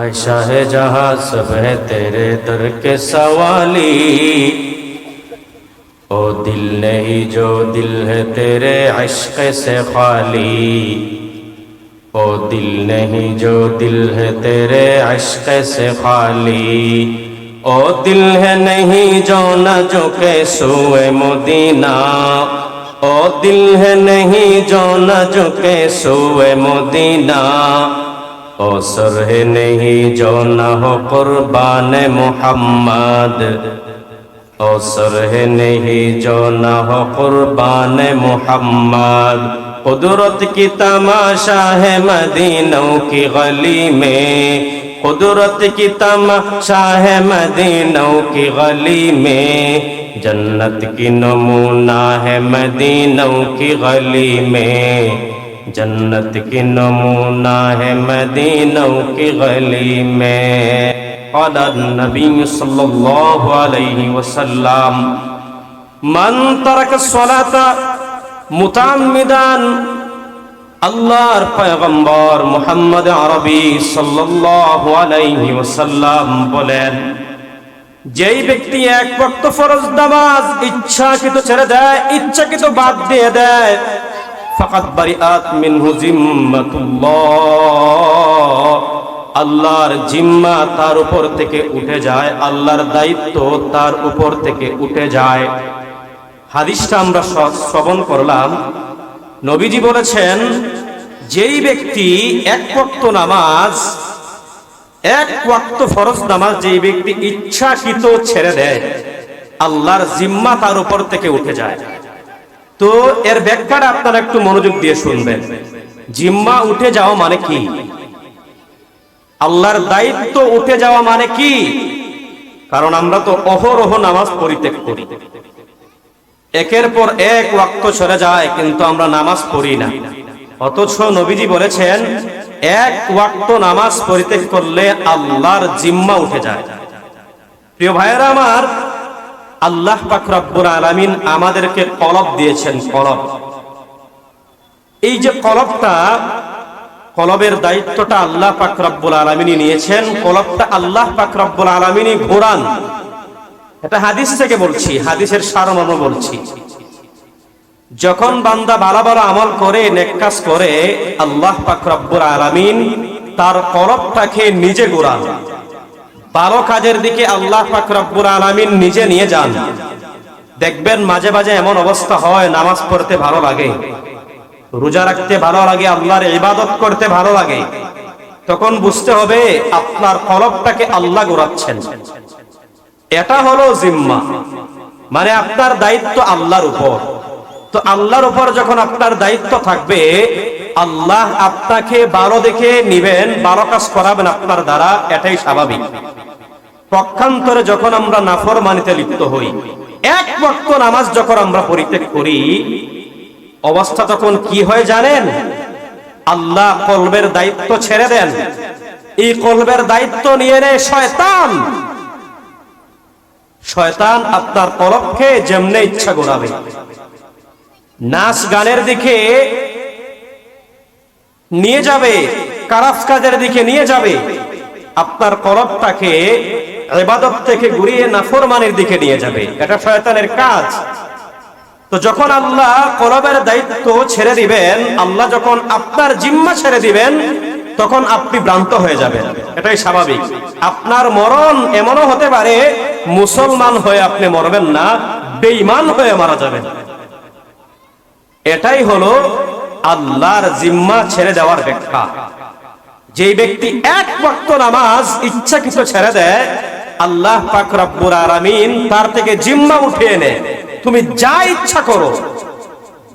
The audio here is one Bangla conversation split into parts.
اے شاہ جہاں سب ہے تیرے در کے سوالی او دل نہیں جو دل ہے تیرے عشق سے خالی او دل نہیں جو دل ہے تیرے عشق سے خالی او دل ہے نہیں جو نہ جو کہ سوئے مدینہ او دل ہے نہیں جو نہ جو کہ سوئے مدینہ اوسر ہے نہیں جو نہ ہو قربان محمد اوسر ہے نہیں جو نہ ہو قربان محمد قدرت کی تماشا ہے مدینوں کی غلی میں قدرت کی تماشا ہے مدینوں کی غلی میں جنت کی نمونہ ہے مدینوں کی غلی میں جنت کی نمونہ ہے مدینوں کی گلی میں قال النبی صلی اللہ علیہ وسلم من ترک الصلاة متعمدان আল্লাহর পয়গম্বর মোহাম্মদ আরবি সাল্লাল্লাহু আলাইহি ওয়াসাল্লাম বলেন যেই ব্যক্তি এক ওয়াক্ত ফরজ নামাজ ইচ্ছাকৃত ছেড়ে দেয়, ইচ্ছাকৃত বাদ দিয়ে দেয় ফাকাত বারিআত মিনহু জিম্মাতুল্লাহ। আল্লাহর জিম্মা তার উপর থেকে উঠে যায়, আল্লাহর দায়িত্ব তার উপর থেকে উঠে যায়। হাদিসটা আমরা শ্রবণ করলাম। নবীজি বলেছেন, যেই ব্যক্তি এক ওয়াক্ত নামাজ, এক ওয়াক্ত ফরজ নামাজ যেই ব্যক্তি ইচ্ছাকৃত ছেড়ে দেয়, আল্লাহর জিম্মা তার উপর থেকে উঠে যায়। তো এর ব্যাখ্যাটা আপনারা একটু মনোযোগ দিয়ে শুনবেন। জিম্মা উঠে যাওয়া মানে কি? আল্লাহর দায়িত্ব উঠে যাওয়া মানে কি? কারণ আমরা তো অহরহ নামাজ পরিত্যাগ করি। একের পর এক ওয়াক্ত সরে যায়, কিন্তু আমরা নামাজ পড়ি না। অথচ নবীজি বলেছেন, এক ওয়াক্ত নামাজ পরিত্যাগ করলে আল্লাহর জিম্মা উঠে যায়। প্রিয় ভাইয়েরা আমার আল্লাহ পাক আলামিন আমাদেরকে কলব দিয়েছেন, কলব। এই যে কলবটা, কলবের দায়িত্বটা আল্লাহ পাক রব্বুল আলামিনই নিয়েছেন, কলবটা আল্লাহ পাক রব্বুল আলামিনই ঘোরান। এটা হাদিস থেকে বলছি, হাদিসের সারমর্ম বলছি। যখন বান্দা ভালো ভালো আমল করে নেকাজ করে, আল্লাহ পাক রব্বুল আলামিন তার কলবটাকে নিজে ঘোরান। ভালো কাজের দিকে আল্লাহ পাক আলামিন নিজে নিয়ে যান। দেখবেন মাঝে মাঝে এমন অবস্থা হয়, নামাজ পড়তে ভালো লাগে, রোজা রাখতে ভালো লাগে, আল্লাহর ইবাদত করতে ভালো লাগে। তখন বুঝতে হবে আপনার কলবটাকে আল্লাহ গোড়াচ্ছেন এটা হলো জিম্মা। মানে আপনার দায়িত্ব আল্লাহর উপর। তো আল্লাহর উপর যখন আপনার দায়িত্ব থাকবে আল্লাহ আপনাকে ভালো দেখে নিবেন, ভালো কাজ করাবেন আপনার দ্বারা, এটাই স্বাভাবিক। পক্ষান্তরে যখন আমরা নাফর মানিতে লিপ্ত হই, এক বক্ত নামাজ যখন আমরা পরিত্যাগ করি, অবস্থা তখন কি হয় জানেন? আল্লাহ কলবের দায়িত্ব ছেড়ে দেন। এই কলবের দায়িত্ব নিয়ে নেয় শয়তান। শয়তান আপনার কলবকে যেমনে ইচ্ছা গোড়াবে। নাচ গানের দিকে নিয়ে যাবে কারাফ কাজের দিকে নিয়ে যাবে। আপনার কলবটাকে এবাদত থেকে ঘুরিয়ে নাফরমানের দিকে নিয়ে যাবে। এটা শয়তানের কাজ। তো যখন আল্লাহ কলবের দায়িত্ব ছেড়ে দিবেন, আল্লাহ যখন আপনার জিম্মা ছেড়ে দিবেন, তখন আপনি ভ্রান্ত হয়ে যাবেন। এটাই স্বাভাবিক। আপনার মরণ এমনও হতে পারে, মুসলমান হয়ে আপনি মরবেন না, বেঈমান হয়ে মারা যাবেন। এটাই হলো আল্লাহর জিম্মা ছেড়ে দেওয়ার ব্যাখ্যা। যে ব্যক্তি এক ওয়াক্ত নামাজ ইচ্ছাকৃত ছেড়ে দেয়, আল্লাহ পাক রব্বুল আলামিন তার থেকে জিম্মা উঠিয়ে নেয়। তুমি যা ইচ্ছা করো,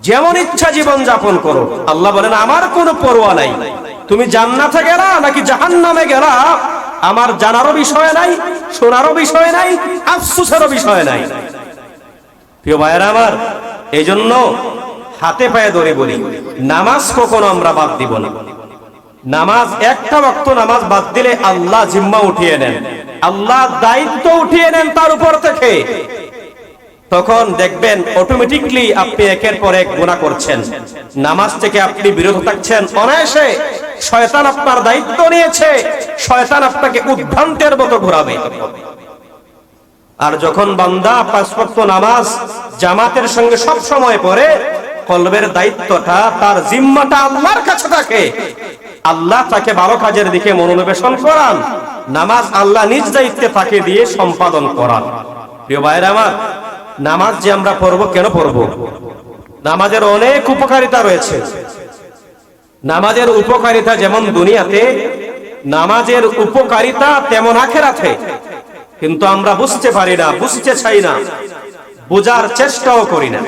যেমন ইচ্ছা জীবন যাপন করো। আল্লাহ বলেন, আমার কোনো পরোয়া নাই। তুমি জান্নাতে গেলা নাকি জাহান্নামে গেলা? আমার জানারও বিষয় নাই, শোনারও বিষয় নাই, আফসুসেরও বিষয় নাই। প্রিয় ভাইয়েরা আমার এই জন্য হাতে পায়ে ধরে বলি, নামাজ কখনো আমরা বাদ দিব না। নামাজ একটা বক্ত নামাজ বাদ দিলে আল্লাহ জিম্মা উঠিয়ে নেন। আল্লাহ দায়িত্ব উঠিয়ে নেন তার উপর থেকে। তখন দেখবেন অটোমেটিকলি আপনি একের পর এক গুণা করছেন। নামাজ থেকে আপনি বিরত থাকছেন অনায়াসে। শয়তান আপনার দায়িত্ব নিয়েছে। শয়তান আপনাকে উদ্ভ্রান্তের মতো ঘোরাবে। আর যখন বান্দা পাঁচ নামাজ জামাতের সঙ্গে সব সময় পড়ে কলবের দায়িত্বটা, তার জিম্মাটা আল্লাহর কাছে থাকে। আল্লাহ তাকে ভালো কাজের দিকে মনোনিবেশন করান, নামাজ আল্লাহ নিজ দায়িত্বে তাকে দিয়ে সম্পাদন করান। প্রিয় ভাইয়ের আমার, নামাজ যে আমরা পড়ব, কেন পড়ব? নামাজের অনেক উপকারিতা রয়েছে। নামাজের উপকারিতা যেমন দুনিয়াতে, নামাজের উপকারিতা তেমন আখের আখেরাতে। কিন্তু আমরা বুঝতে পারি না, বুঝতে চাই না, বোঝার চেষ্টাও করি না।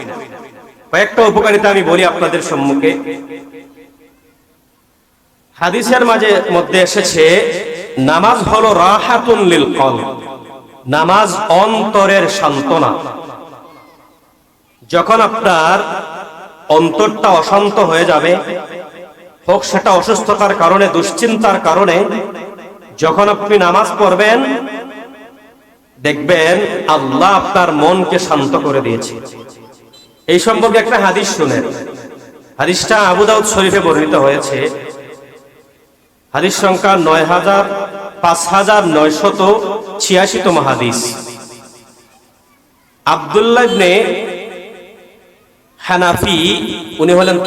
কয়েকটা উপকারিতা আমি বলি আপনাদের সম্মুখে। হাদিসের মাঝে মধ্যে এসেছে, নামাজ হলো রাহাতুন লিল কল নামাজ অন্তরের সান্ত্বনা। যখন আপনার অন্তরটা অশান্ত হয়ে যাবে, হোক সেটা অসুস্থতার কারণে, দুশ্চিন্তার কারণে, যখন আপনি নামাজ পড়বেন, দেখবেন আল্লাহ আপনার মনকে শান্ত করে দিয়েছে। এই সম্পর্কে একটা হাদিস শুনেন। হাদিসটা আবু দাউদ শরীফে বর্ণিত হয়েছে। হাদিস সংখ্যা নয় হাজার পাঁচ হাজার নয়শত ছিয়াশিতম হাদিস। আবদুল্লাহ হানাফি, উনি হলেন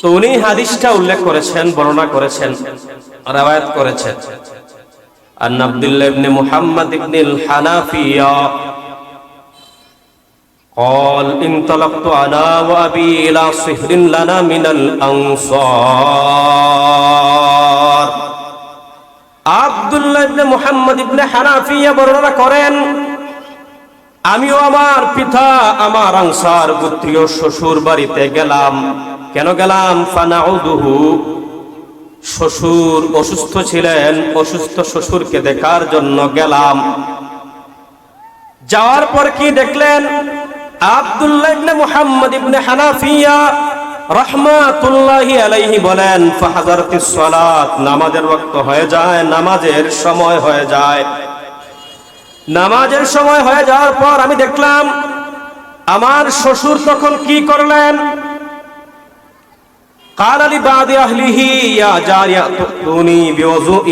তো উনি হাদিসটা উল্লেখ করেছেন, বর্ণনা করেছেন, রাওয়ায়াত করেছেন। আর আবদুল্লাহ মুহাম্মদ ইবনে হানাফিয়া قال انطلقت انا وابي الى صهر لنا من الانصار আব্দুল্লাহ ইবনে মুহাম্মদ ইবনে হানাফিয়া বর্ণনা করেন আমিও আমার পিতা আমার আনসার গোত্রীয় শ্বশুর বাড়িতে গেলাম কেন গেলাম ফানাউদুহু শ্বশুর অসুস্থ ছিলেন অসুস্থ শ্বশুরকে দেখার জন্য গেলাম যাওয়ার পর কি দেখলেন আব্দুল্লাহ ইবনে মুহাম্মদ ইবনে হানাফিয়া রহমাতুল্লাহি আলাইহি বলেন ফাহাজারতিস সালাত নামাজের ওয়াক্ত হয়ে যায় নামাজের সময় হয়ে যায় নামাজের সময় হয়ে যাওয়ার পর আমি দেখলাম আমার শ্বশুর তখন কি করলেন قال لبعض أهله يا جارية تؤتوني بوضوء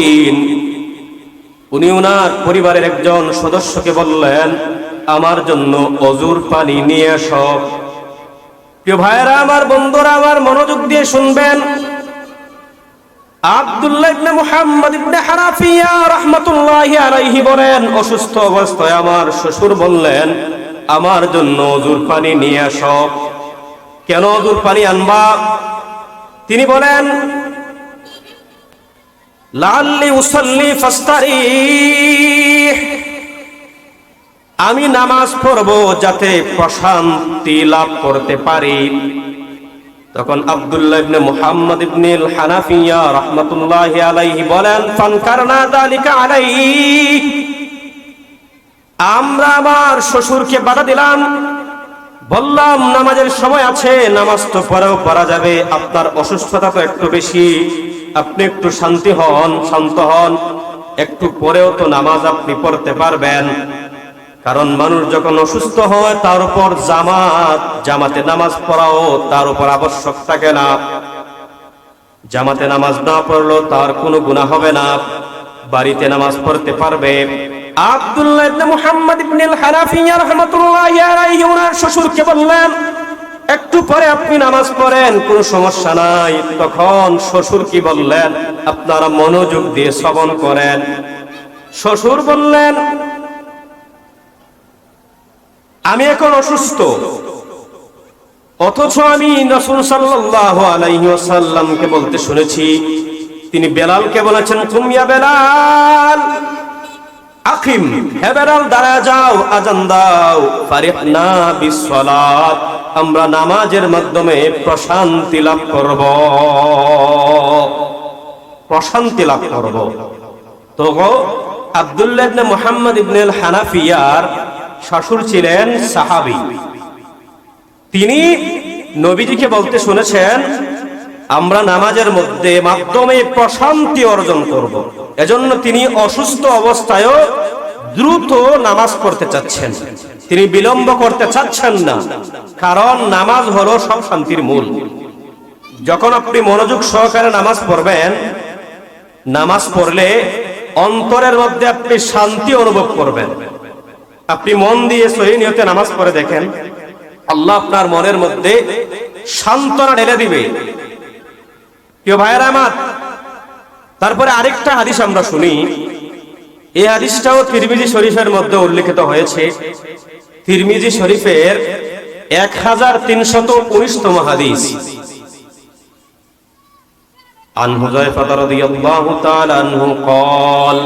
উনি উনার পরিবারের একজন সদস্যকে বললেন আমার জন্য অজুর পানি নিয়ে এসো। প্রিয় ভাইয়েরা, আমার বন্ধুরা, আমার মনোযোগ দিয়ে শুনবেন। আব্দুল্লাহ আমার শ্বশুর বললেন, আমার জন্য নিয়ে আসো কেন আনবা? তিনি বলেন আমি নামাজ পড়ব যাতে প্রশান্তি লাভ করতে পারি। তখন আব্দুল্লাহ ইবনে মুহাম্মদ ইবনে হানাফিয়া রাহমাতুল্লাহি আলাইহি বলেন, ফানকারনা যালিকা আলাইহি। আমরা আমার শ্বশুরকে বাধা দিলাম। বললাম, নামাজের সময় আছে, নামাজ তো পরেও পড়া যাবে। আপনার অসুস্থতা তো একটু বেশি। আপনি একটু শান্তি হন, শান্ত হন। একটু পরেও তো নামাজ আপনি পড়তে পারবেন। কারণ মানুষ যখন অসুস্থ হয়, তার উপর জামাত, জামাতে নামাজ পড়াও, তার উপর আবশ্যক থাকে না। জামাতে নামাজ না পড়ল তার কোনো গুণা হবে না। বাড়িতে নামাজ পড়তে পারবে। আব্দুল্লাহ ইবনে মুহাম্মদ ইবনে হানাফিয়া রাহমাতুল্লাহি আলাইহি, ওনার শ্বশুরকে বললেন, একটু পরে আপনি নামাজ পড়েন, কোনো সমস্যা নাই। তখন শ্বশুর কি বললেন, আপনারা মনোযোগ দিয়ে শ্রবণ করেন। শ্বশুর বললেন আমি এখন অসুস্থ। অথচ আমি আলাইহি ওয়াসাল্লামকে বলতে শুনেছি, তিনি বেলালকে বলেছেন তুমিয়া বেলাল, আকিম, হে বেলাল দাঁড়া যাও, আজান দাও, ফারিহনা বিসসালাত, আমরা নামাজের মাধ্যমে প্রশান্তি লাভ করব। প্রশান্তি লাভ করব। তো আব্দুল্লাহ ইবনে মুহাম্মদ ইবনে হানাফিয়ার শ্বশুর ছিলেন সাহাবী। তিনি নবীজিকে বলতে শুনেছেন, আমরা নামাজের মধ্যে মাধ্যমে প্রশান্তি অর্জন করব। এজন্য তিনি অসুস্থ অবস্থায়ও দ্রুত নামাজ পড়তে চাচ্ছেন। তিনি বিলম্ব করতে চাচ্ছেন না, কারণ নামাজ হলো সব শান্তির মূল। যখন আপনি মনোযোগ সহকারে নামাজ পড়বেন, নামাজ পড়লে অন্তরের মধ্যে আপনি শান্তি অনুভব করবেন। আপনি মন দিয়ে সহি নিয়তে নামাজ পড়ে দেখেন আল্লাহ আপনার মনের মধ্যে সান্ত্বনা ঢেলে দিবে কেউ ভাইয়ের আমার তারপরে আরেকটা হাদিস আমরা শুনি এই হাদিসটাও তিরমিজি শরীফের মধ্যে উল্লেখিত হয়েছে তিরমিজি শরীফের এক হাজার তিনশত উনিশতম হাদিস عن حذيفة رضي الله تعالى عنه قال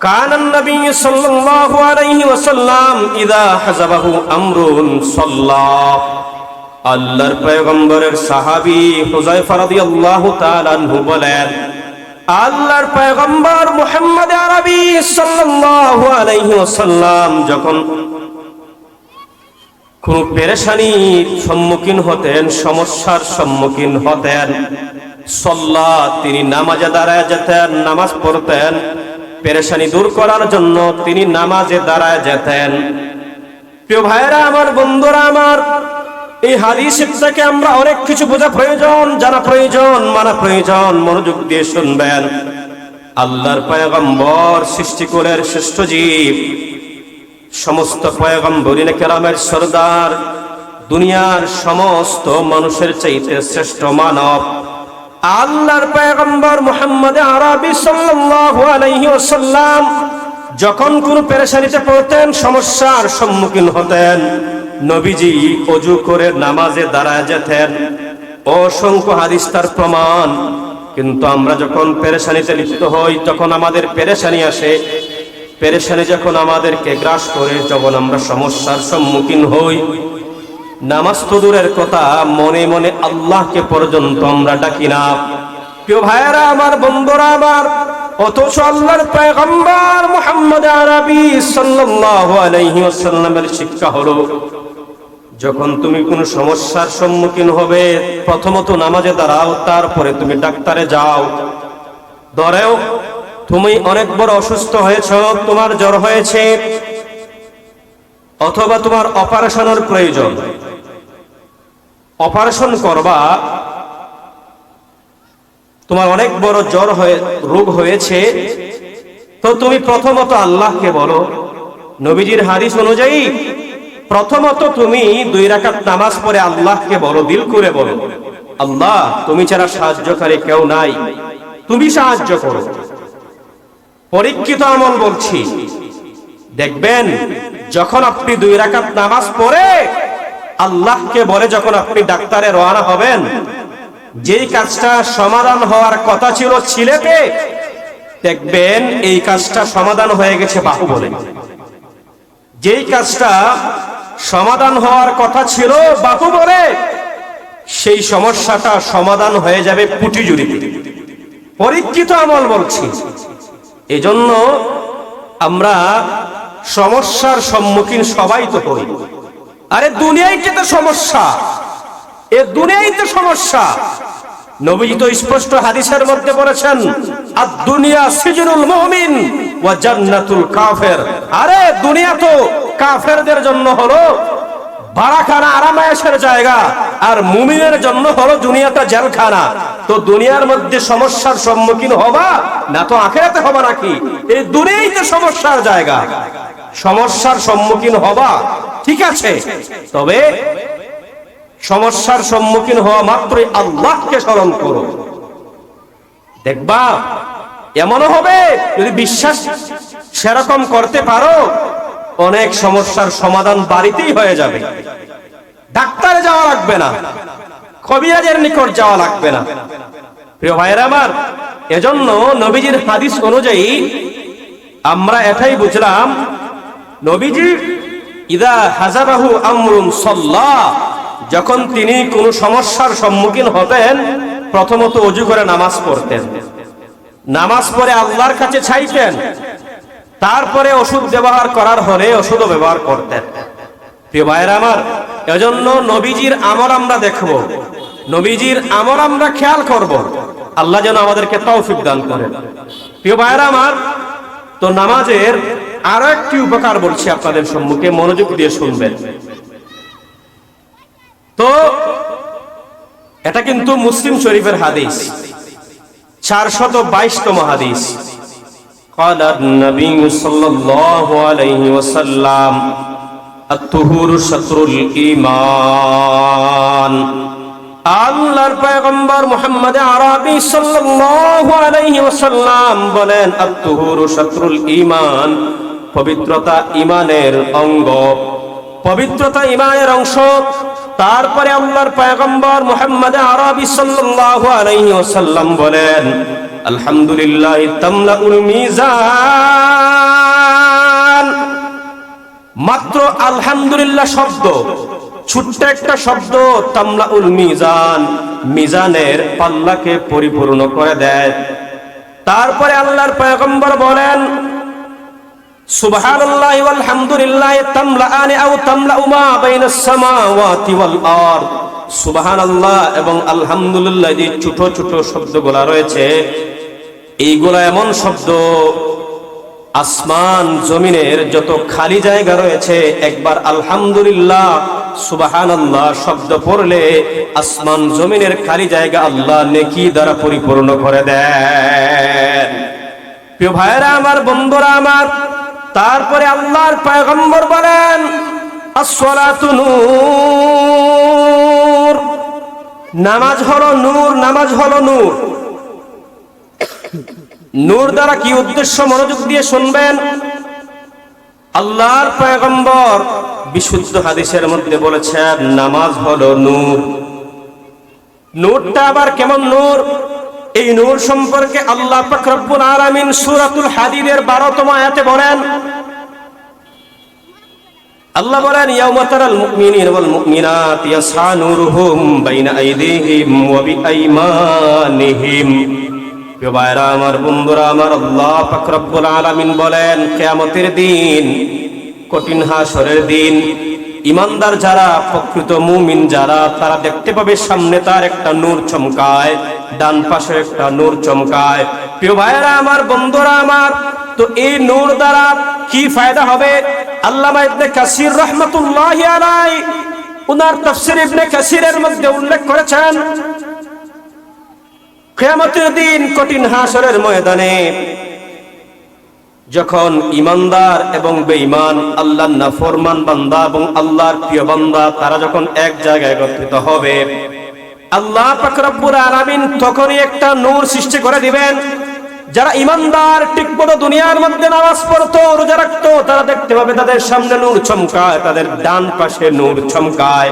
كان النبي صلى الله عليه وسلم إذا حزبه أمر صلى আল্লাহর পয়গম্বরের সাহাবী হুজাইফা রাদিয়াল্লাহু তাআলা আনহু বলেন আল্লাহর পয়গম্বর মুহাম্মদ আরবি সাল্লাল্লাহু আলাইহি ওয়াসাল্লাম যখন কোন পেরেশানির সম্মুখীন হতেন সমস্যার সম্মুখীন হতেন সল্লা তিনি নামাজে দাঁড়ায় যেতেন নামাজ পড়তেন পেরেশানি দূর করার জন্য তিনি নামাজে দাঁড়ায় যেতেন। প্রিয় ভাইরা আমার বন্ধুরা, আমার এই হাদিস থেকে আমরা অনেক কিছু বোঝা প্রয়োজন, জানা প্রয়োজন, মানা প্রয়োজন। মনোযোগ দিয়ে শুনবেন। আল্লাহর পয়গম্বর, সৃষ্টিকুলের শ্রেষ্ঠ জীব, সমস্ত পয়গম্বরিন কেরামের সর্দার, দুনিয়ার সমস্ত মানুষের চাইতে শ্রেষ্ঠ মানব। আল্লাহর পয়গম্বর মুহাম্মদ আরবি ওয়াসাল্লাম যখন কোন পেরেশানিতে পড়তেন, সমস্যার সম্মুখীন হতেন। নবীজি অজু করে নামাজে দাঁড়ায় যেতেন। অসংখ্য হাদিস তার প্রমাণ। কিন্তু আমরা যখন পেরেশানিতে লিপ্ত হই, তখন আমাদের পেরেশানি আসে। পেরেশানি যখন আমাদেরকে গ্রাস করে যখন আমরা সমস্যার সম্মুখীন হই। নামাজ তো দূরের কথা, মনে মনে আল্লাহকে পর্যন্ত আমরা ডাকি না। প্রিয় ভাইয়েরা আমার, বন্ধুরা আমার, অথচ আল্লাহর পয়গম্বর মুহাম্মদ আরবি সাল্লাল্লাহু আলাইহি ওয়াসাল্লামের শিক্ষা হলো, যখন তুমি কোনো সমস্যার সম্মুখীন হবে, প্রথমত নামাজে দাঁড়াও, তারপরে তুমি ডাক্তারে যাও। ধরেও তুমি অনেক বড় অসুস্থ হয়েছ, তোমার জ্বর হয়েছে, অথবা তোমার অপারেশনের প্রয়োজন। অপারেশন করবা, তোমার অনেক বড় জ্বর হয়ে, রোগ হয়েছে, তো তুমি প্রথমত আল্লাহকে বলো, নবীজির হাদিস অনুযায়ী, প্রথমত তুমি দুই রাকাত নামাজ পড়ে আল্লাহকে বলো, দিল করে বলো, আল্লাহ, তুমি ছাড়া সাহায্যকারী কেউ নাই, তুমি সাহায্য করো। পরীক্ষিত আমল বলছি, দেখবেন, যখন আপনি দুই রাকাত নামাজ পড়ে আল্লাহকে বলে যখন আপনি ডাক্তারে রওনা হবেন, যেই কাজটা সমাধান হওয়ার কথা ছিল ছিলেতে, দেখবেন এই কাজটা সমাধান হয়ে গেছে বাহু বলে। যেই কাজটা সমাধান হওয়ার কথা ছিল বাহু বলে, সেই সমস্যাটা সমাধান হয়ে যাবে পুটি জুড়িতে পরীক্ষিত আমল বলছি। এজন্য আমরা সমস্যার সম্মুখীন সবাই তো হই। আরে দুনিয়ায় তো সমস্যা। এ দুনিয়ায় তো সমস্যা। নবীজি তো স্পষ্ট হাদিসের মধ্যে বলেছেন আর দুনিয়া সিজনুল মুমিন ওয়া জান্নাতুল কাফের। আরে দুনিয়া তো কাফেরদের জন্য হলো বাড়াখানা আরামায়াসের জায়গা, আর মুমিনের জন্য হলো দুনিয়াটা জেলখানা। তো দুনিয়ার মধ্যে সমস্যার সম্মুখীন হবা, না তো আখেরাতে হবা নাকি? এই দুনিয়াই তো সমস্যার জায়গা। সমস্যার সম্মুখীন হবা ঠিক আছে। তবে সমস্যার সম্মুখীন হওয়া মাত্রই আল্লাহকে স্মরণ করো। দেখবা, এমনও হবে, যদি বিশ্বাস সেরকম করতে পারো, অনেক সমস্যার সমাধান বাড়িতেই হয়ে যাবে। ডাক্তারে যাওয়া লাগবে না কবিরাজের নিকট যাওয়া লাগবে না। প্রিয় ভাইয়ের আমার, এজন্য নবীজির হাদিস অনুযায়ী আমরা এটাই বুঝলাম নবীজি ইদা হাজারাহু আমরুন সাল্লাহ যখন তিনি কোনো সমস্যার সম্মুখীন হতেন, প্রথমত অজু করে নামাজ পড়তেন। নামাজ পড়ে আল্লাহর কাছে চাইতেন। তারপরে ওষুধ ব্যবহার করার হলে ওষুধও ব্যবহার করতেন। প্রিয় ভাইয়ের আমার, এজন্য নবীজির আমল আমরা দেখব। নবীজির আমল আমরা খেয়াল করব। আল্লাহ যেন আমাদেরকে তৌফিক দান করেন। প্রিয় ভাইয়ের আমার, তো নামাজের আরো একটি উপকার বলছি আপনাদের সম্মুখে মনোযোগ দিয়ে শুনবেন তো এটা কিন্তু মুসলিম শরীফের হাদিস চারশত বাইশতম হাদিস قال النبي صلى الله عليه وسلم الطهور شطر الإيمان আল্লাহর পয়গম্বর মুহাম্মদ আরবি সাল্লাল্লাহু আলাইহি ওয়াসাল্লাম বলেন আত-তুহুরু শাতরুল ঈমান পবিত্রতা ঈমানের অঙ্গ। পবিত্রতা ঈমানের অংশ। তারপরে আল্লাহর পয়গম্বর মুহাম্মদ আরবি ওয়াসাল্লাম বলেন, আলহামদুলিল্লাহ মাত্র আলহামদুলিল্লাহ শব্দ, ছোট্ট একটা শব্দ তামলাউল মিজান। মিজানের পাল্লাকে পরিপূর্ণ করে দেয়। তারপরে আল্লাহর পয়গম্বর বলেন এবং যে শব্দগুলা রয়েছে এমন শব্দ, আসমান জমিনের যত খালি জায়গা রয়েছে, একবার আলহামদুলিল্লাহ সুবহানাল্লাহ শব্দ পড়লে আসমান জমিনের খালি জায়গা আল্লাহ নেকি দ্বারা পরিপূর্ণ করে দেন। প্রিয় ভাইরা আমার বন্ধুরা, আমার তারপরে আল্লাহর পয়গম্বর বলেন নামাজ হলো নূর, নামাজ হলো নূর। নূর দ্বারা কি উদ্দেশ্য মনোযোগ দিয়ে শুনবেন? আল্লাহর পয়গম্বর বিশুদ্ধ হাদিসের মধ্যে বলেছেন, নামাজ হলো নূর। নূরটা আবার কেমন নূর? এই নূর সম্পর্কে আল্লাহ রব্বুল আলামিন সূরাতুল হাদিদের 12তম আয়াতে বলেন, আল্লাহ বলেন, ইয়াউমা তারাল মুমিনিনা ওয়াল মুমিনাত ইয়াসা নূরুহুম বাইনা আইদিহিম ওয়া বিআইমানিহিম। প্রিয় ভাইরা আমার, বন্ধুরা আমার, আল্লাহ রব্বুল আলামিন বলেন, কিয়ামতের দিন, কঠিন হাসরের দিন ইমানদার যারা, প্রকৃত মুমিন যারা, তারা দেখতে পাবে সামনে তার একটা নূর চমকায়, ডান পাশে একটা নূর চমকায়। প্রিয় ভাইরা আমার, বন্ধুরা আমার, তো এই নূর দ্বারা কি ফায়দা হবে? আল্লামা ইবনে কাসির রহমাতুল্লাহি উনার তাফসীর ইবনে কাসিরের মধ্যে উল্লেখ করেছেন, কিয়ামতের দিন কঠিন হাসরের ময়দানে যখন ইমানদার এবং বেঈমান, আল্লাহর নাফরমান বান্দা এবং আল্লাহর প্রিয় বান্দা, তারা যখন এক জায়গায় একত্রিত হবে, আল্লাহ পাক রব্বুল আলামিন তখনই একটা নূর সৃষ্টি করে দিবেন। যারা ইমানদার ঠিকমতো দুনিয়ার মধ্যে নামাজ পড়তো, রোজা রাখতো, তারা দেখতে পাবে তাদের সামনে নূর চমকায়, তাদের ডান পাশে নূর চমকায়।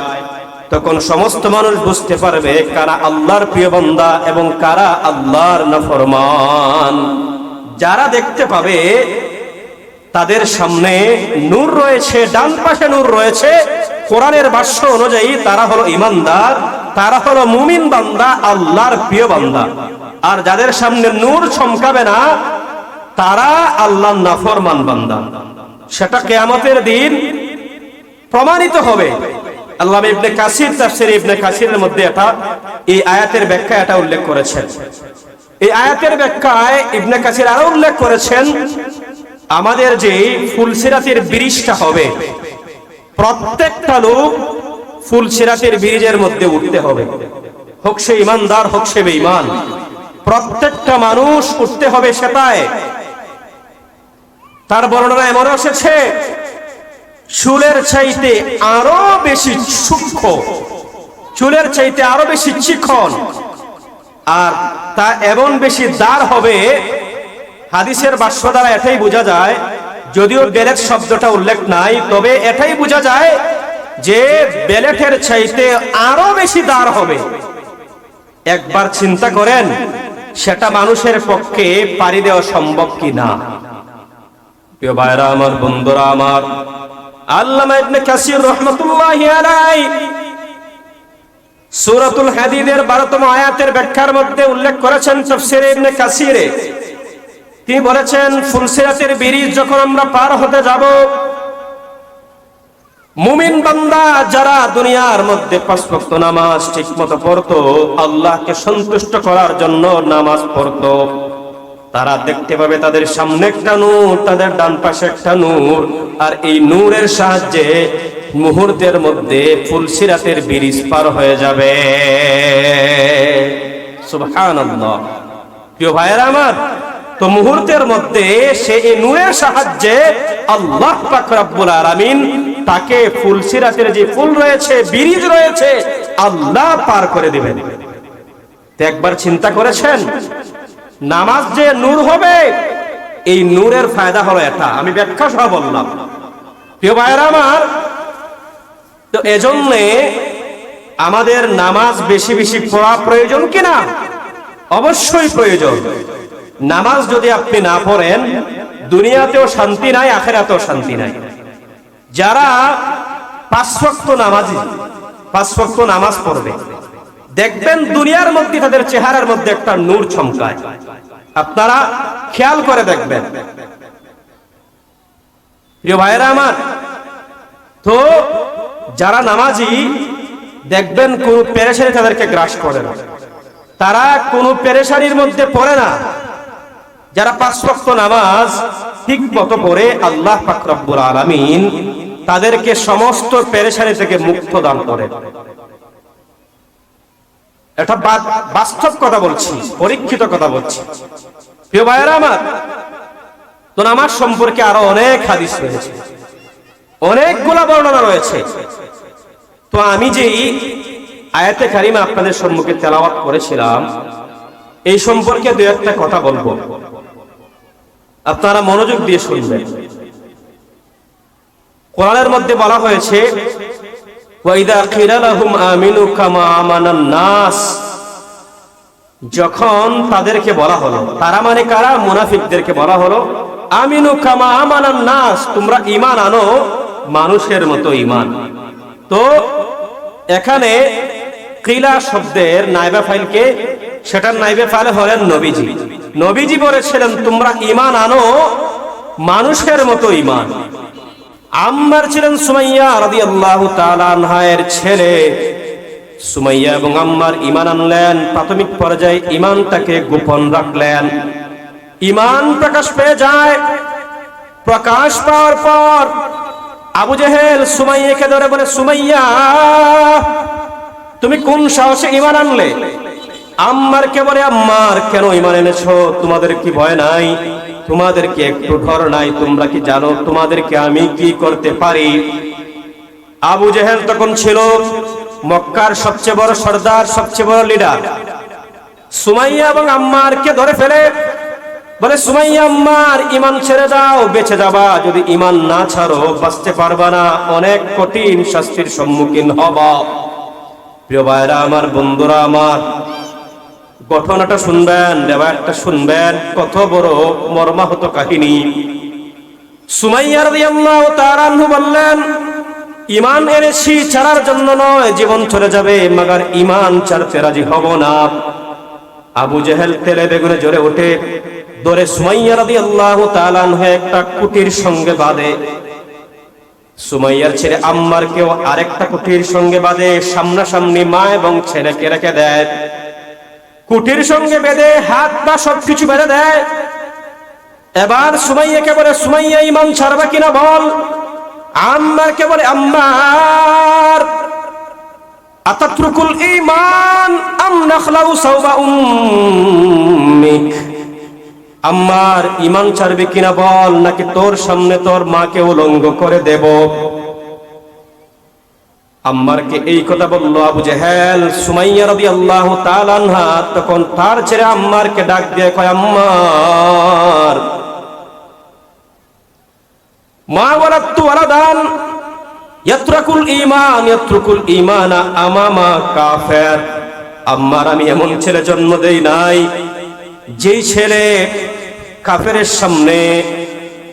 তখন সমস্ত মানুষ বুঝতে পারবে কারা আল্লাহর প্রিয় বান্দা এবং কারা আল্লাহর নাফরমান। যারা দেখতে পাবে, তাদের সামনে নূর রয়েছে, ডান পাশে নূর রয়েছে। কোরআনের ভাষ্য অনুযায়ী তারা হলো ইমানদার, তারা হলো মুমিন বান্দা, আল্লাহর প্রিয় বান্দা। আর যাদের সামনে নূর চমকাবে না, তারা আল্লাহর নাফরমান বান্দা। সেটা কেয়ামতের দিন প্রমাণিত হবে। আল্লাহ ইবনে কাসির তাফসীর, ইবনে কাসিরের মধ্যে এটা, এই আয়াতের ব্যাখ্যা এটা উল্লেখ করেছেন। এই আয়াতের ব্যাখ্যায় ইবনে কাসির আরও উল্লেখ করেছেন, আমাদের যে ফুলসিরাতের ব্রিজটা হবে, প্রত্যেকটা লোক ফুলসিরাতের ব্রিজের মধ্যে উঠতে হবে। হোক সে ইমানদার, হোক সে বেঈমান, প্রত্যেকটা মানুষ উঠতে হবে সেটায় তার বর্ণনা এমন এসেছে, চুলের চাইতে আরও বেশি সূক্ষ্ম, চুলের চাইতে আরও বেশি চিকন আর তা এমন বেশি দাঁড় হবে, হাদিসের বাক্য দ্বারা এটাই বোঝা যায়, যদিও বেলেট শব্দটা উল্লেখ নাই, তবে এটাই বোঝা যায় যে বেলেটের চাইতে আরও বেশি দাঁড় হবে। একবার চিন্তা করেন, সেটা মানুষের পক্ষে পারি দেওয়া সম্ভব কি না প্রিয় ভাইরা আমার, বন্ধুরা আমার, আল্লামা ইবনে কাসির রহমাতুল্লাহি আলাইহি সূরাতুল হাদিদের 12তম আয়াতের ব্যাখ্যার মধ্যে উল্লেখ করেছেন তাফসীরে কাসিরে। তিনি বলেছেন, ফুলসিরাতের ব্রিজ যখন আমরা পার হতে যাব, মুমিন বান্দা যারা দুনিয়ার মধ্যে পাঁচ নামাজ ঠিকমতো পড়তো, আল্লাহকে সন্তুষ্ট করার জন্য নামাজ পড়তো। তারা দেখতে পাবে তাদের সামনে একটা নূর, তাদের ডান পাশে একটা নূর, আর এই নূরের সাহায্যে মুহূর্তের মধ্যে ফুলসিরাতের ব্রিজ পার হয়ে যাবে। মুহূর্তের মধ্যে নূরের সাহায্যে আল্লাহ যে ফুল রয়েছে রয়েছে, আল্লাহ পার করে দিবেন। একবার চিন্তা করেছেন, নামাজ যে নূর হবে, এই নূরের ফায়দা হলো এটা। আমি ব্যাখ্যা সহ বললাম। প্রিয় ভাইয়েরা আমার তো এজন্যে আমাদের নামাজ বেশি বেশি পড়া প্রয়োজন কিনা? অবশ্যই প্রয়োজন। নামাজ যদি আপনি না পড়েন, দুনিয়াতেও শান্তি নাই, আখেরাতেও শান্তি নাই। যারা পাঁচ ওয়াক্ত নামাজি, পাঁচ ওয়াক্ত নামাজ পড়বে, দেখবেন দুনিয়ার মধ্যে তাদের চেহারার মধ্যে একটা নূর চমকায়। আপনারা খেয়াল করে দেখবেন। প্রিয় ভাইয়েরা আমার তো যারা নামাজি দেখবেন কোন পেরেশানি তাদেরকে গ্রাস করে না। তারা কোনো পেরেশানির মধ্যে পড়ে না। যারা পাঁচ ওয়াক্ত নামাজ ঠিক মতো পড়ে, আল্লাহ পাক রব্বুল আলামিন তাদেরকে সমস্ত পেরেশানি থেকে মুক্ত দান করে। এটা বাস্তব কথা বলছি, পরীক্ষিত কথা বলছি। প্রিয় ভাইয়েরা আমার, তো নামাজ সম্পর্কে আরও অনেক হাদিস রয়েছে। অনেকগুলা বর্ণনা রয়েছে। তো আমি যেই আয়াতে কারিমা আপনাদের সম্মুখে তেলাওয়াত করেছিলাম, এই সম্পর্কে দু একটা কথা বলব। আপনারা মনোযোগ দিয়ে শুনবেন। কোরআনের মধ্যে বলা হয়েছে যখন তাদেরকে বলা হলো, তারা মানে কারা? মুনাফিকদেরকে বলা হলো, আমিনু কামা আমানান নাস। তোমরা ঈমান আনো। মানুষের মতো ঈমান। তো এখানে কিলা শব্দের নাইবা ফাইলকে, সেটার নাইবে ফাইল হলেন নবীজি। নবীজি বলেছিলেন, তোমরা ঈমান আনো, মানুষের মতো ঈমান। আম্মার ছিলেন সুমাইয়া রাদিয়াল্লাহু তাআলা আনহায়ের ছেলে। সুমাইয়া এবং আম্মার ঈমান আনলেন, প্রাথমিক পর্যায়ে ঈমানটাকে গোপন রাখলেন। ঈমান প্রকাশ পেয়ে যায়, প্রকাশ পাওয়ার পর আবু জেহেল সুমাইয়াকে ধরে বলে, সুমাইয়া, তুমি কোন সাহসে ঈমান আনলে? আম্মারকে বলে, আম্মার, কেন ঈমান এনেছো? তোমাদের কি ভয় নাই? তোমাদের কি একটু ঘর নাই? তোমরা কি জানো? তোমাদেরকে আমি কি করতে পারি? আবু জেহেল তখন ছিল মক্কার সবচেয়ে বড় সর্দার, সবচেয়ে বড় লিডার। সুমাইয়া এবং আম্মারকে ধরে ফেলে বলে, সুমাইয়া আম্মার ইমান ছেড়ে দাও, বেঁচে যাবা। যদি ইমান না ছাড়ো, বাঁচতে পারবা না। অনেক কঠিন শাস্তির সম্মুখীন হবা। প্রিয় ভাইরা আমার বন্ধুরা, আমার ঘটনাটা শুনবেন একটা শুনবেন। কত বড় মর্মাহত কাহিনী। সুমাইয়া রাদিয়াল্লাহু তাআলা বললেন ইমান এনেছি, ছাড়ার জন্য নয়, জীবন চলে যাবে, মাগার ইমান ছাড়তে রাজি হব না। আবু জেহেল তেলে বেগুনে জ্বরে ওঠে। দরে সুমাইয়া রাদিয়াল্লাহু তাআলা আনহু একটা কুটির সঙ্গে বাঁধে। সুমাইয়ার ছেলে আম্মার কেউ আরেকটা কুটির সঙ্গে বাঁধে, সামনাসামনি মা এবং ছেলেকে রেখে দেয়। কুটির সঙ্গে বেঁধে, হাত পা সবকিছু বেঁধে দেয়। এবার সুমাইয়াকে বলে, সুমাইয়া, ইমান ছাড়বা কিনা বল? আম্মারকে বলে, আম্মার, আতাত্রুকুল ঈমান, আম নাখলাউ সাওবা উম্মিক। আম্মার ইমান ছাড়বে কিনা বল, নাকি তোর সামনে তোর মাকে উলঙ্গ করে দেব? আম্মারকে এই কথা বলল আবু জেহেল। সুমাইয়া রাদিয়াল্লাহু তাআলা আনহা তখন তার ছেড়ে আম্মারকে ডাক দিয়ে কয়, আম্মার, মা ওয়ালাদতু ওয়ালাদান, ইয়াত্রাকুল ঈমান, ইয়াত্রুকুল ঈমানা আমামা কাফের। আম্মার, আমি এমন ছেলে জন্ম দেই নাই, যেই ছেলে কাফেরের সামনে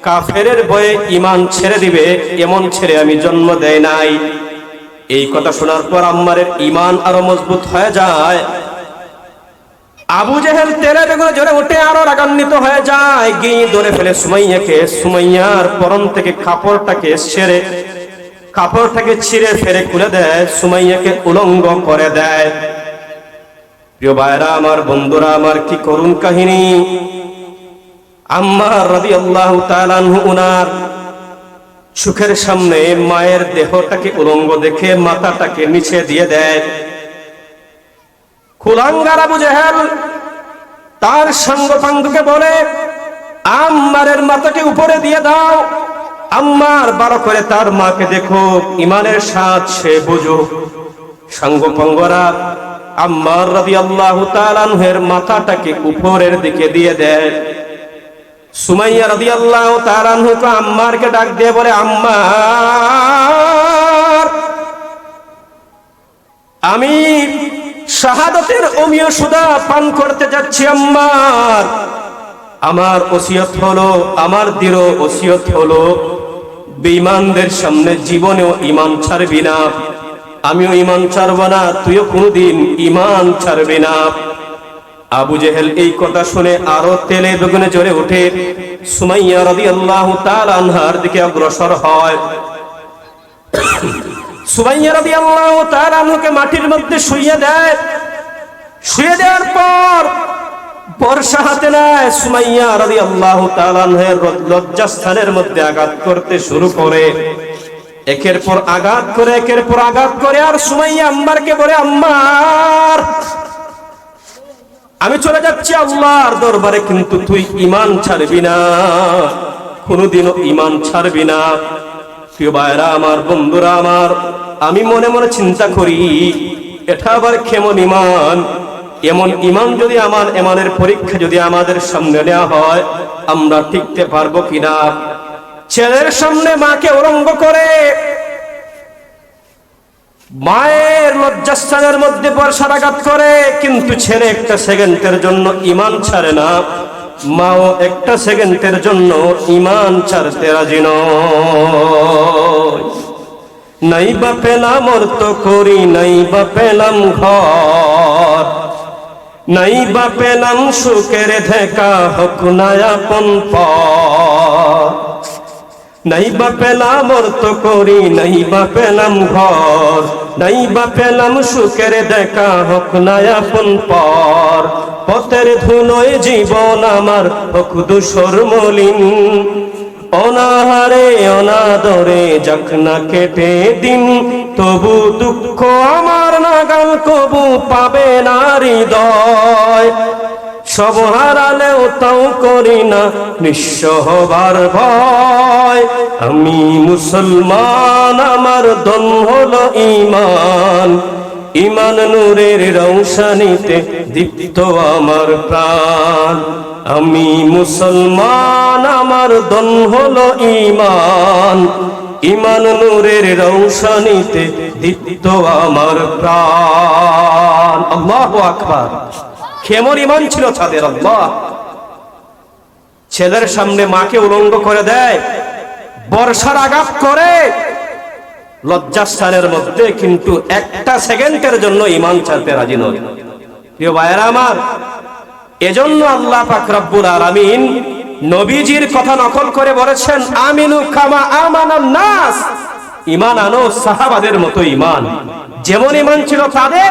কাফেরের বয়ে ইমান ছেড়ে দিবে, এমন ছেড়ে আমি জন্ম দেয় নাই। এই কথা শোনার পর আম্মারের ইমান আরও মজবুত হয়ে যায়। আবু জেহেল তেলে বেগুনে জোরে উঠে আরও রাগান্বিত হয়ে যায়। গিয়ে ধরে ফেলে সুমাইয়াকে, সুমাইয়ার পরন থেকে কাপড়টাকে ছেড়ে, কাপড়টাকে ছিঁড়ে ফেরে খুলে দেয়, সুমাইয়াকে উলঙ্গ করে দেয়। প্রিয় ভাইরা আমার বন্ধুরা, আমার কি করুণ কাহিনী? আম্মার রাদিয়াল্লাহু তাআলা আনহু উনার সুখের সামনে মায়ের দেহটাকে উলঙ্গ দেখে মাথাটাকে নিচে দিয়ে দেয়। কুলাঙ্গার আবু জেহেল তার সঙ্গপাঙ্গকে বলে, আম্মারের মাথাকে উপরে দিয়ে দাও। আম্মার বারো করে তার মাকে দেখো, ইমানের স্বাদ সে বুঝো সঙ্গপঙ্গরা আম্মার রবি আল্লাহ তালানহের মাথাটাকে উপরের দিকে দিয়ে দেয়। সুমাইয়া রবি আল্লাহ তালানহুকে আম্মারকে ডাক দিয়ে বলে, আম্মার, আমি শাহাদতের অমীয় সুদা পান করতে যাচ্ছি, আম্মার। আমার ওসিয়ত হলো, আমার দৃঢ় ওসিয়ত হলো, বেঈমানদের সামনে জীবনেও ইমান ছাড়বি না। আমিও ইমান ছাড়ব না, তুইও কোনোদিন ইমান ছাড়বি না। আবু জেহেল এই কথা শুনে আরও তেলে বেগুনে জ্বরে ওঠে। সুমাইয়া রবি আল্লাহ আনহার দিকে অগ্রসর হয়। সুমাইয়া রবি আল্লাহ তার আনুকে মাটির মধ্যে শুইয়ে দেয়। শুয়ে দেওয়ার পর বর্ষা হাতে নেয়। সুমাইয়া রবি আল্লাহ তালানহের লজ্জাস্থানের মধ্যে আঘাত করতে শুরু করে। একের পর আঘাত করে, একের পর আঘাত করে। আর সুমাইয়া আম্মারকে বলে, আম্মার আমি চলে যাচ্ছি আল্লাহর দরবারে, কিন্তু তুই ইমান ছাড়বি না। কোনোদিনও ইমান ছাড়বি না। প্রিয় ভাইরা আমার, বন্ধুরা আমার, আমি মনে মনে চিন্তা করি, এটা আবার কেমন ইমান এমন ইমান যদি আমার, এমানের পরীক্ষা যদি আমাদের সামনে নেওয়া হয়, আমরা টিকতে পারব কিনা? ছেলের সামনে মাকে ওরঙ্গ করে মায়ের লজ্জাস্থানের মধ্যে বর্ষার আঘাত করে, কিন্তু ছেলে একটা সেকেন্ডের জন্য ইমান ছাড়ে না। মাও একটা সেকেন্ডের জন্য ইমান ছাড়তে রাজি নাই বা পেলাম অর্থ করি, নাই বা পেলাম ঘর। নাই বা পেলাম সুখের ধেকা হক নায়াপন পর নাই বা পেলাম অর্থ করি, নাই বা পেলাম ঘর। নাই বা পেলাম সুখের দেখা হোক নায়াপন পর। পথের ধুলোয় জীবন আমার হোক দুসর মলিন। অনাহারে, অনাদরে যাক না কেটে দিন, তবু দুঃখ আমার নাগাল কবু পাবে না হৃদয়। সব হারালেও তাও করি না নিঃস্ব ভয়। আমি মুসলমান, আমার দম হলো ইমান ইমান নূরের রৌশানিতে দীপ্ত আমার প্রাণ। আমি মুসলমান, আমার দম হলো ইমান ইমান নূরের রৌশানিতে দীপ্ত আমার প্রাণ। আল্লাহু আকবার। কেমন ইমান ছিল তাদের আল্লাহ? ছেলের সামনে মাকে উলঙ্গ করে দেয়, বর্ষার আঘাত করে। লজ্জাস্থানের মধ্যে কিন্তু একটা সেকেন্ডের জন্য ইমান ছাড়তে রাজি নয়। প্রিয় ভাইয়েরা আমার, এজন্য আল্লাহ পাক রব্বুল আলামিন নবীজির কথা নকল করে বলেছেন, আমিনু কামা আমানান নাস। ইমান আনো সাহাবাদের মতো ইমান। যেমন ইমান ছিল তাদের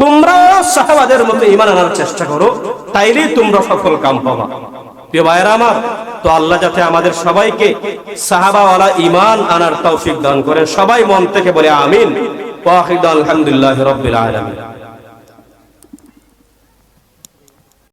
তোমরাও সাহাবাদের মতো ইমান আনার চেষ্টা করো তাইলেই তোমরা সফল কাম পাবা। প্রিয় ভাইয়েরা আমার, তো আল্লাহ যাতে আমাদের সবাইকে সাহাবাওয়ালা ইমান আনার তৌফিক দান করেন সবাই মন থেকে বলে আমিন। আলহামদুলিল্লাহ রবিল আলামিন।